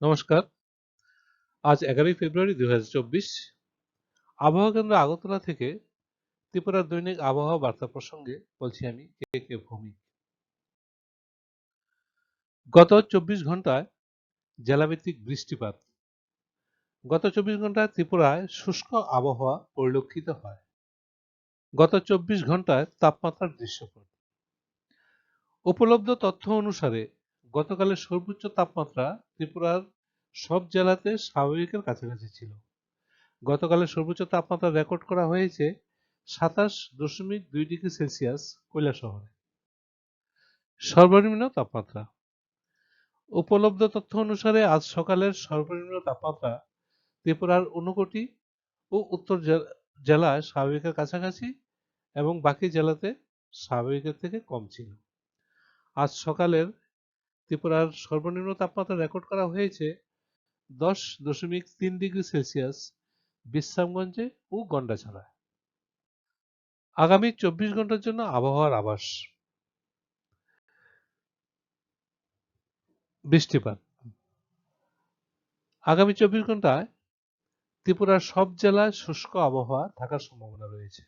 নমস্কার। আজ এগারোই ফেব্রুয়ারি দু হাজার চব্বিশ। আবহাওয়া কেন্দ্র আগরতলা থেকে ত্রিপুরার দৈনিক আবহাওয়া বার্তা প্রসঙ্গে বলছি আমি কে কে ভূমি গত চব্বিশ ঘন্টায় জেলাভিত্তিক বৃষ্টিপাত। গত চব্বিশ ঘন্টায় ত্রিপুরায় শুষ্ক আবহাওয়া পরিলক্ষিত হয়। গত চব্বিশ ঘন্টায় তাপমাত্রার দৃশ্যপট। উপলব্ধ তথ্য অনুসারে গতকালের সর্বোচ্চ তাপমাত্রা ত্রিপুরার সব জেলাতে স্বাভাবিকের কাছাকাছি ছিল। গতকালের সর্বোচ্চ তাপমাত্রা রেকর্ড করা হয়েছে সাতাশ দশমিক দুই ডিগ্রি সেলসিয়াস কৈলা শহরে। সর্বনিম্ন তাপমাত্রা। উপলব্ধ তথ্য অনুসারে আজ সকালের সর্বনিম্ন তাপমাত্রা ত্রিপুরার ঊনকোটি ও উত্তর জেলায় স্বাভাবিকের কাছাকাছি এবং বাকি জেলাতে স্বাভাবিকের থেকে কম ছিল। আজ সকালের ত্রিপুরার সর্বনিম্ন তাপমাত্রা রেকর্ড করা হয়েছে দশ দশমিক তিন ডিগ্রি সেলসিয়াস বিশ্রামগঞ্জে ও গন্ডাছড়ায়। আগামী চব্বিশ ঘণ্টার জন্য আবহাওয়ার আবাস বৃষ্টিপাত। আগামী চব্বিশ ঘন্টায় ত্রিপুরার সব জেলায় শুষ্ক আবহাওয়া থাকার সম্ভাবনা রয়েছে।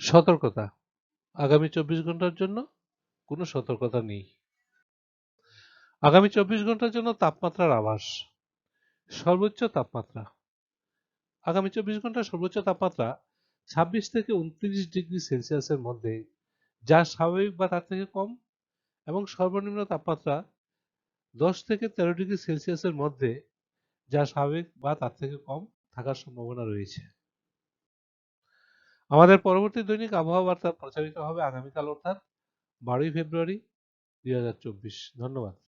সতর্কতা। আগামী চব্বিশ ঘণ্টার জন্য কোনো সতর্কতা নেই। আগামী চব্বিশ ঘণ্টার জন্য তাপমাত্রার আভাস। সর্বোচ্চ তাপমাত্রা। আগামী চব্বিশ ঘণ্টার সর্বোচ্চ তাপমাত্রা ছাব্বিশ থেকে উনত্রিশ ডিগ্রি সেলসিয়াসের মধ্যে, যা স্বাভাবিক বা তার থেকে কম, এবং সর্বনিম্ন তাপমাত্রা দশ থেকে তেরো ডিগ্রি সেলসিয়াসের মধ্যে, যা স্বাভাবিক বা তার থেকে কম থাকার সম্ভাবনা রয়েছে। আমাদের পরবর্তী দৈনিক আবহাওয়া বার্তা প্রচারিত হবে আগামীকাল অর্থাৎ বারোই ফেব্রুয়ারি দুই হাজার চব্বিশ। ধন্যবাদ।